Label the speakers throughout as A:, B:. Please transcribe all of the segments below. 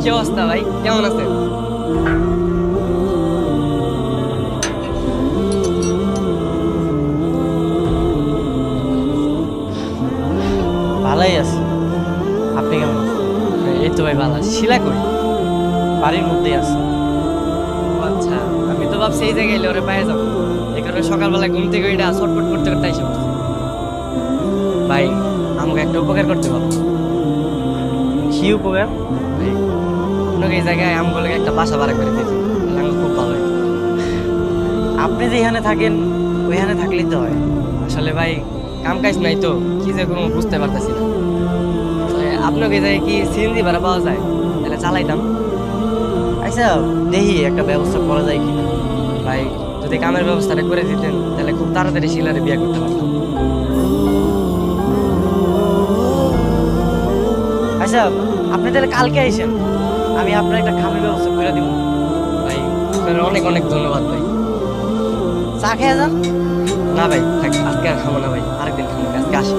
A: কি অবস্থা ভাই কেমন আছেন
B: ভালোই আছে আপনি কেমন
A: এই তো ভাই ভালো আছি। শিলা কই
B: বাড়ির মধ্যেই আছে
A: আচ্ছা আমি তো ভাবছি এই জায়গায় এলে ওরে পায়ে যাব এই কারণে সকালবেলা ঘুম থেকে এটা ছটফট করতে করতে পড়ছি। ভাই আমাকে একটা উপকার করতে পারব
B: কি উপকার
A: এই জায়গায় আমগুলো একটা বাসা ভাড়া করে দিয়েছি। খুব ভালো
B: আপনি যেখানে থাকেন, ওইখানে থাকলেই তো হয়।
A: আসলে ভাই কাম কাজ নাই তো, কি যে কোনো বুঝতে পারতেছি না। আপনাকে জায়গায় কি সিএনজি ভাড়া পাওয়া যায়, তাহলে চালাইতাম।
B: আচ্ছা দেখি একটা ব্যবস্থা করা যায় কি
A: ভাই, যদি কামের ব্যবস্থাটা করে দিতেন, তাহলে খুব তাড়াতাড়ি শিলারে বিয়ে করতে পারতাম।
B: আচ্ছা আপনি তাহলে কালকে আইসেন। আমি আপনার একটা খামের ব্যবস্থা করে দিব।
A: ভাই আপনার অনেক অনেক ধন্যবাদ ভাই।
B: চা খেয়ে যান।
A: না ভাই থাক আজকে আর খাব না ভাই আরেকদিন খাব আজকে আসি।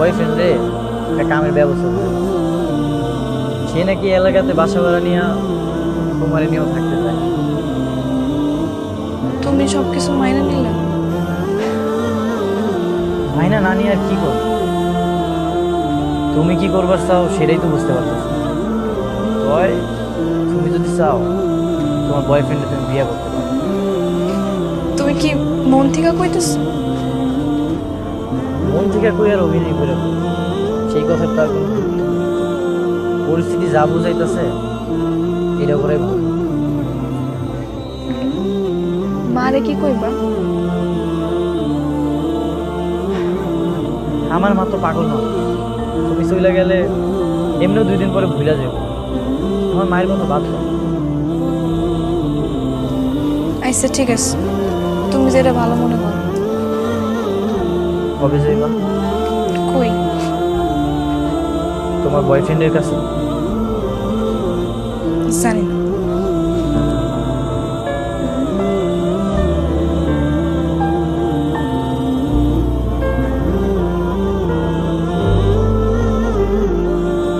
B: বয়ফ্রেন্ড রে একটা কামের ব্যবস্থা করে সে নাকি এলাকাতে বাসা ভাড়া নিয়ে তোমার নিয়েও থাকতে চায়।
C: তুমি সব কিছু মাইনে নিলে?
B: মাইনা না নিয়ে আর কি করব? তুমি কি করবার চাও সেটাই তো বুঝতে পারতেছ বয় তুমি যদি চাও তোমার বয়ফ্রেন্ডে তুমি বিয়ে করতে পারো।
C: তুমি কি মন থেকে কইতেছ?
B: মন থেকে কই আর অভিনয় করে সেই কথার তো আর কোনো পরিস্থিতি যা বুঝাইতেছে এটা করে
C: মারে কি কইবা?
B: আমার মা তো পাগল না। তুমি চলে গেলে এমনিও দুই দিন পরে ভুলে যাব আমার মায়ের কথা বাদ
C: আচ্ছা ঠিক আছে। তুমি যেটা ভালো মনে
B: কবে যাইবা?
C: কই?
B: তোমার বয়ফ্রেন্ডের কাছে?
C: জানি না।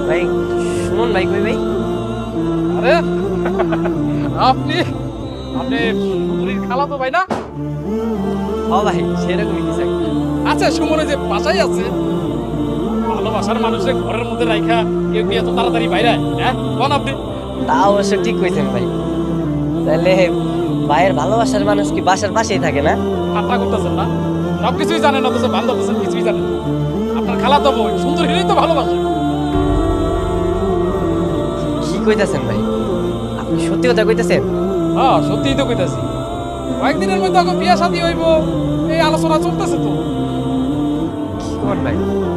A: ভাই সুমন ভাই কই ভাই?
D: আরে আপনি আপনি খালা তো ভাই না?
A: ও ভাই সেরকমই কিছু একটা।
D: আচ্ছা সুমনে যে বাসায় আছে? ভালোবাসার মানুষের ঘরের মধ্যে রাখা কেউ কি এত তাড়াতাড়ি বাইরে হ্যাঁ? কোন আপনি?
A: তা অবশ্য ঠিক কইছেন ভাই। তাহলে ভাইয়ের ভালোবাসার মানুষ কি বাসার পাশেই থাকে না?
D: ঠাট্টা করতেছেন না? সব কিছুই জানেন অথচ বান্ধব আছেন কিছুই জানেন আপনার খালা তো বই সুন্দর হিরেই তো ভালোবাসে।
A: কি কইতাছেন ভাই? আপনি সত্যি কথা কইতাছেন?
D: হ্যাঁ সত্যিই তো কইতাছি। কয়েকদিনের মধ্যে বিয়া শাদী হইব এই আলোচনা চলতেছে তো।
A: কি